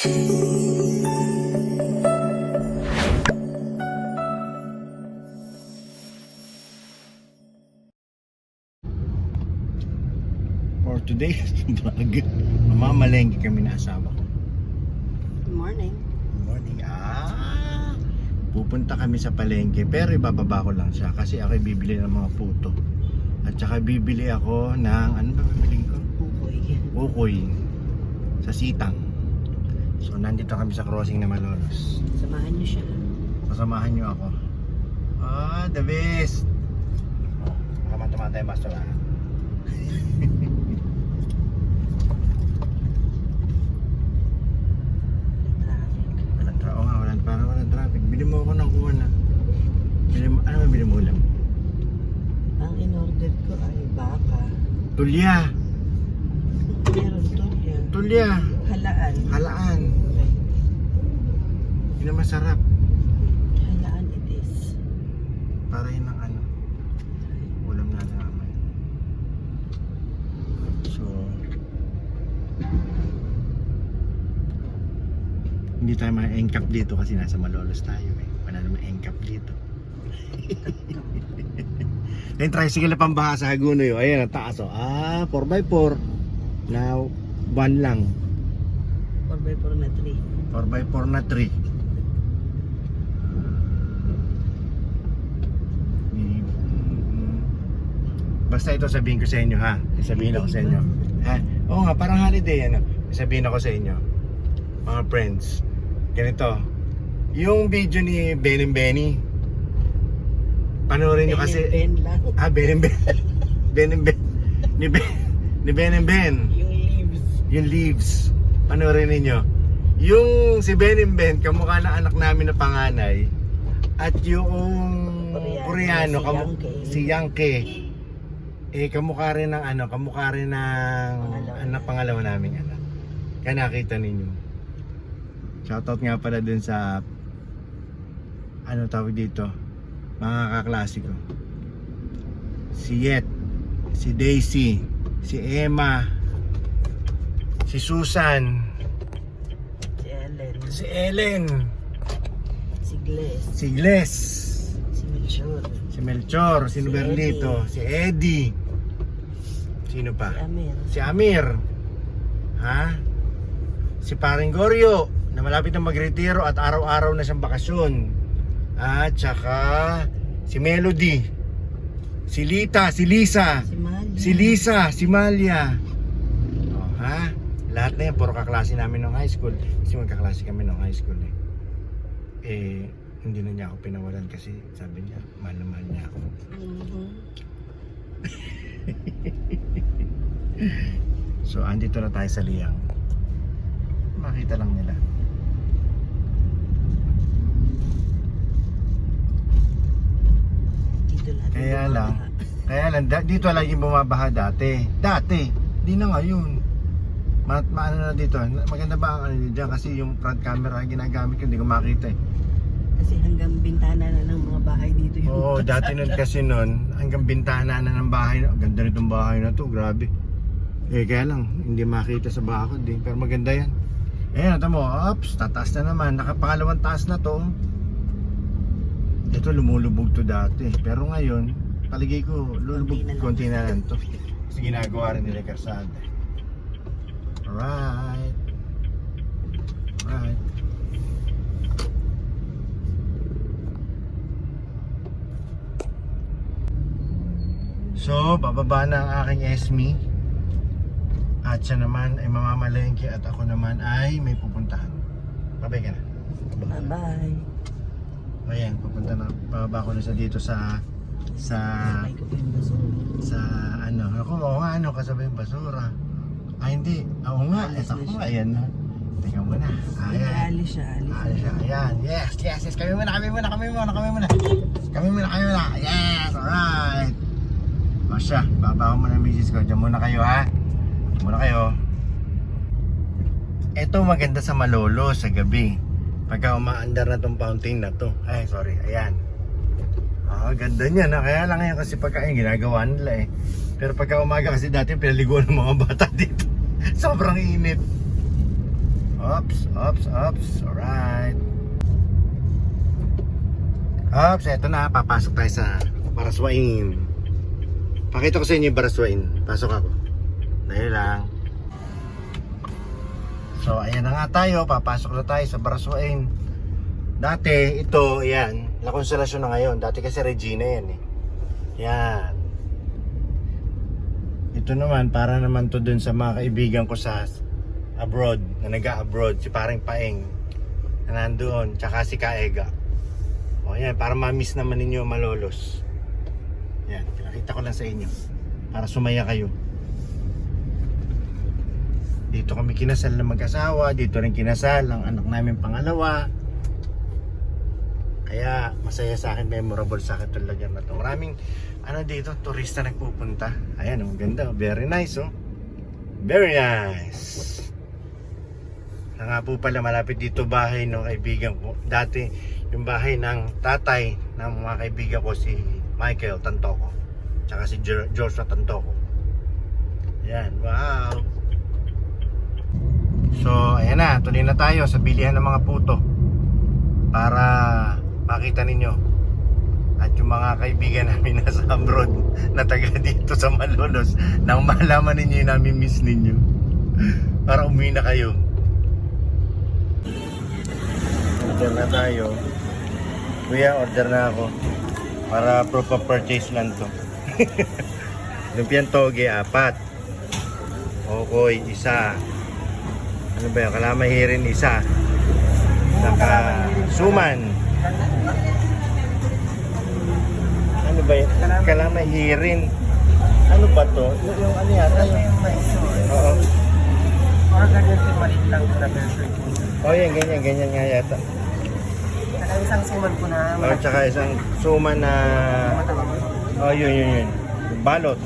For today's vlog, mamamalengke kami na asawa ko. Good morning. Good morning. Ah! Pupunta kami sa palengke pero ibababa ko lang siya kasi ako bibili ng mga puto. At saka bibili ako ng ano ba bibiling ko? Ukoy. Ukoy sa sitang. So nandito kami sa crossing na Malolos. Samahan niyo siya. Sasamahan niyo ako. Ah, the best. Baka matumaan tayo basta lang. Traffic. Walang tra Oo nga, walang, parang walang traffic. Bili mo ako ng kuha na. Bili mo, ano ba bili mo ulam? Ang in-order ko ay baka. Tulya! Meron tulya. Tulya! Halaan. Halaan! Yun ang masarap. Halaan it is. Para yun ang ano, ulam na namin. So, hindi tayo ma-engkap dito kasi nasa Malolos tayo eh. Wala naman engkap dito. Yung tricycle na pambaha sa Haguno yun. Ayan, ang taas oh. Ah, 4x4. Now, one lang. 4x4 na 3. 4x4 na 3. Basta ito sabihin ko sa inyo ha. Sabihin ako sa inyo. Ha? Oo nga, parang holiday ano. Sabihin ako sa inyo. Mga friends. Ganito. Yung video ni Ben and Benny. Panoorin nyo kasi. Ben lang. Ah, Ben and Ben. Ben and Ben. Ni Ben, ni Ben and Ben Yung leaves. yung leaves. Panoorin ninyo. Yung si Ben and Ben, kamukha na anak namin na panganay. At yung Koreano, kamu- si Yankee. Eh, kamukha rin ng ano, kamukha rin ng anak pangalawa namin anak. Kaya nakita ninyo. Shoutout nga pala dun sa ano tawag dito, mga kaklase ko. Si Yet, si Daisy, si Emma, si Susan, Si Ellen. si Ellen, Si Gles. si Gles, Si Melchor. si Melchor, si Si Berlito, si Eddie. Sino pa? Si Amir. Si Amir. Ha? Si Paring Goryo na malapit na magretiro at araw-araw na siyang bakasyon. At saka si Melody. Si Lita, si Lisa. Si Mali. Si Lisa, si Malia. Oh, ha? Lahat na yan, puro kaklase namin nung high school. Kasi magkaklase kami nung high school eh. Eh, hindi na niya ako pinawalan kasi sabi niya, mahal na mahal niya ako. Mhm. So, andito na tayo sa Liang. Makita lang nila. Lang. Kaya lang, kaya lang, dito lagi bumabaha dati. Dati, di na ngayon. Ma, maano na dito, maganda ba ang ano dyan? Kasi yung front camera ginagamit ko, hindi ko makita eh. Kasi hanggang bintana na ng mga bahay dito yung Oo, dati nun kasi nun, hanggang bintana na ng bahay. Ganda nitong bahay na to, grabe. Eh, kaya lang, hindi makita sa bakod eh. Pero maganda yan. Eh, nata mo, ops, tataas na naman. Nakapangalawang taas na to. Ito, lumulubog to dati. Pero ngayon, paligay ko, lulubog, Konti na lang. konti na lang to. Kasi ginagawa rin nila karsada. Alright. Alright. So, bababa na ang aking Esme. At siya naman ay mamamalengke at ako naman ay may pupuntahan. Babay ka na. Bye-bye. Ayan, pupunta na. Bababa ko na sa dito sa sa sa ano. Ako, oo nga, ano, kasabay yung basura. Ay, hindi. Oo nga, Alis eto na ko siya. ayan na. Teka muna. Ayan. alis siya, alis Ayan siya, ayan. Yes, yes, yes. Kami muna, kami muna, kami muna, kami muna. Kami muna, kami muna. Yes, alright. O siya, baba ko muna ang misis ko. Diyan muna kayo, ha? Diyan muna kayo. Ito maganda sa Malolo sa gabi. Pagka umaandar na tong fountain na to. Ay, sorry. Ayan. Ah, ganda niya na. Kaya lang ngayon kasi pagka yung ginagawa nila eh. Pero pagka umaga kasi dati pinaliguan ng mga bata dito. Sobrang init. Ops, ops, ops. Alright. Ops, eto na. Papasok tayo sa Baraswain. Pakita ko sa inyo yung Baraswain. Pasok ako. Dahil lang. So, ayan na nga tayo. Papasok na tayo sa Baraswain. Dati, ito, ayan. La Consolacion na ngayon. Dati kasi Regina yan eh. Yan. Ito naman, para naman to dun sa mga kaibigan ko sa abroad, na nag-abroad, si paring Paeng, na nandoon, tsaka si Kaega. O yan, para ma-miss naman ninyo malolos. Yan, pinakita ko lang sa inyo. Para sumaya kayo. Dito kami kinasal na mag-asawa, dito rin kinasal ang anak namin pangalawa. Kaya masaya sa akin, memorable sa akin itong lugar na to. Maraming ano dito, turista nagpupunta. Ayan, ang ganda. Very nice, oh. Very nice. Na nga po pala, malapit dito bahay ng kaibigan ko. Dati, yung bahay ng tatay ng mga kaibigan ko, si Michael Tantoco. Tsaka si Jo- Joshua Tantoco. Yan, wow. So, ayan na, tuloy na tayo sa bilihan ng mga puto para makita ninyo. At yung mga kaibigan namin nasa abroad na taga dito sa Malolos nang malaman ninyo yung nami-miss ninyo. Para umuwi na kayo. Order na tayo. Kuya order na ako. Para proof of purchase lang to. Lumpiang toge apat. Okoy isa. Ano ba yun? Kalamahirin isa. Naka suman. Ano ba yun? Kalamahirin. Ano ba to? Yung, yung ano yata? Yung, oo. Or ganyan yung maliit lang na version. Oh, yan, ganyan, ganyan nga yata. Saka isang suman po na Oh, tsaka isang suman na... matawag. Oh, yun, yun, yun. Balot.